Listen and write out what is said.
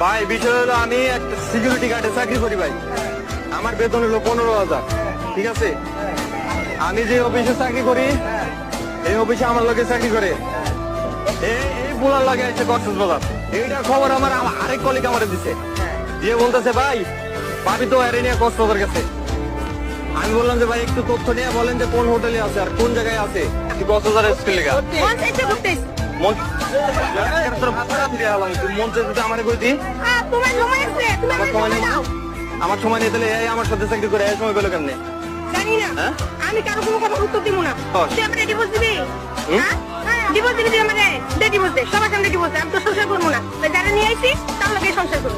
ভাই বিষয় হলো আমি একটা সিকিউরিটি গার্ডে চাকরি করি ভাই। আমার বেতন হলো পনেরো হাজার ঠিক আছে? আমি যে অফিসে চাকরি করি এই অফিসে আমার লোকে চাকরি করে। এই বুলার লাগে আছে কক্সবাজার। এইটার খবর আমার আমার আরেক কলিগ আমার দিছে। দিয়ে বলতেছে ভাই ভাবি তো এর নিয়ে কক্সবাজার গেছে। আমি বললাম যে ভাই একটু তথ্য নিয়ে বলেন যে কোন হোটেলে আছে আর কোন জায়গায় আছে? কক্সবাজার স্কুল লেগা। মন মন আমার সময় আমার নেই। আমার সময় নেই তাহলে এই আমার সাথে চাকরি করে এই সময় পেল কেমনে? জানি না। হ্যাঁ? আমি কারও কোনো কথা উত্তর দিব না। তুই আমাকে ডিভোর্স দিবি? হুম? হ্যাঁ? ডিভোর্স দিবি তুই আমাকে দে ডিভোর্স দে সবার সামনে ডিভোর্স আমি তো সংসার করব না। যারা নিয়ে আইছি তার লোকে সংসার করব।